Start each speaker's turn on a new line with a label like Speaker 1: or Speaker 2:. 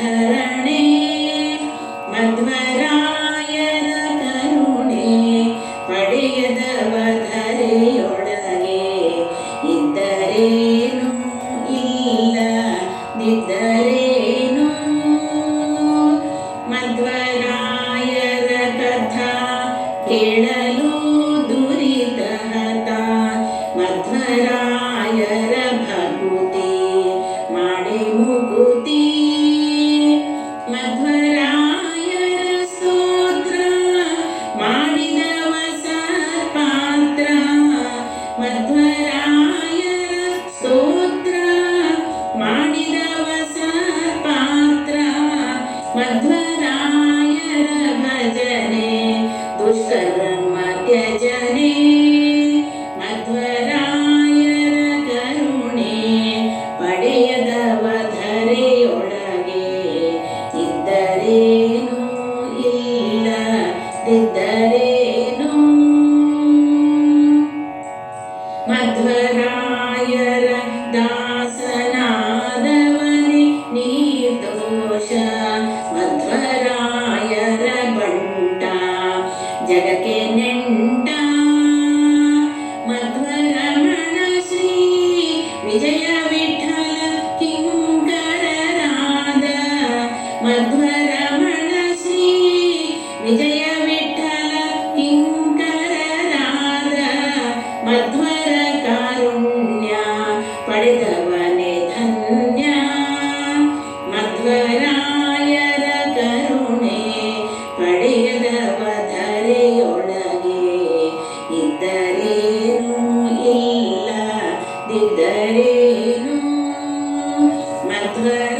Speaker 1: ಕರಣೆ ಮಧ್ವರಾಯನ ಕರುಣೆ ಪಡೆಯದ ಬದರೆಯೊಳಗೆ ಇದ್ದರೇನು ಇಲ್ಲ ನಿದ್ದರೇನು. ಮಧ್ವರಾಯರ ಕಥಾ ಕೇಳಲು Amen. జగకే నింట మధ్వరమణ శ్రీ విజయ విఠల కింకర రాధ మధ్వరమణ శ్రీ విజయ విఠల కింకర రాధ మధ్వర కారుణ్య ధన్య. మధ్వర Madre